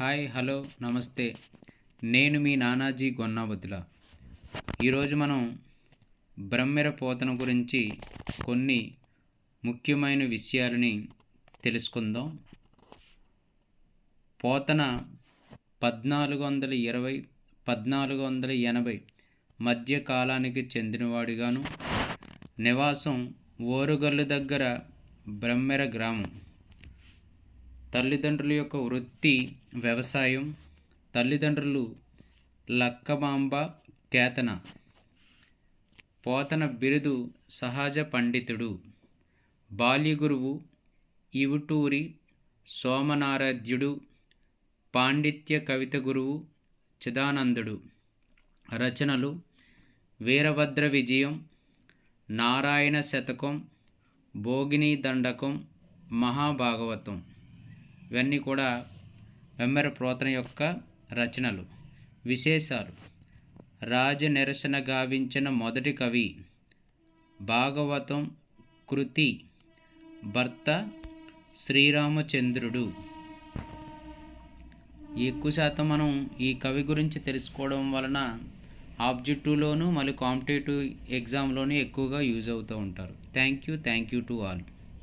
Hi hello నమస్తే. నేను మీ నానాజీ గొన్నాబద్దుల. ఈరోజు మనం బ్రహ్మెర పోతన గురించి కొన్ని ముఖ్యమైన విషయాలని తెలుసుకుందాం. పోతన పద్నాలుగు వందల ఇరవై పద్నాలుగు వందల ఎనభై మధ్య కాలానికి చెందినవాడిగాను. నివాసం ఓరుగల్లు దగ్గర బ్రహ్మెర గ్రామం. తల్లిదండ్రుల యొక్క వృత్తి వ్యవసాయం తల్లిదండ్రులు లక్కమాంబ కేతన పోతన బిరుదు సహజ పండితుడు బాల్యగురువు ఇవుటూరి సోమనారాధ్యుడు పాండిత్య కవిత గురువు చిదానందుడు. రచనలు వీరభద్ర విజయం నారాయణ శతకం భోగిని దండకం మహాభాగవతం. ఇవన్నీ కూడా వెమ్మెర ప్రోతన యొక్క రచనలు. విశేషాలు. రాజ నిరసన గావించిన మొదటి కవి భాగవతం కృతి భర్త శ్రీరామచంద్రుడు. ఎక్కువ శాతం మనం ఈ కవి గురించి తెలుసుకోవడం వలన ఆబ్జెక్టివ్లోను మళ్ళీ కాంపిటేటివ్ ఎగ్జామ్లోనూ ఎక్కువగా యూజ్ అవుతూ ఉంటారు. Thank you thank you to all.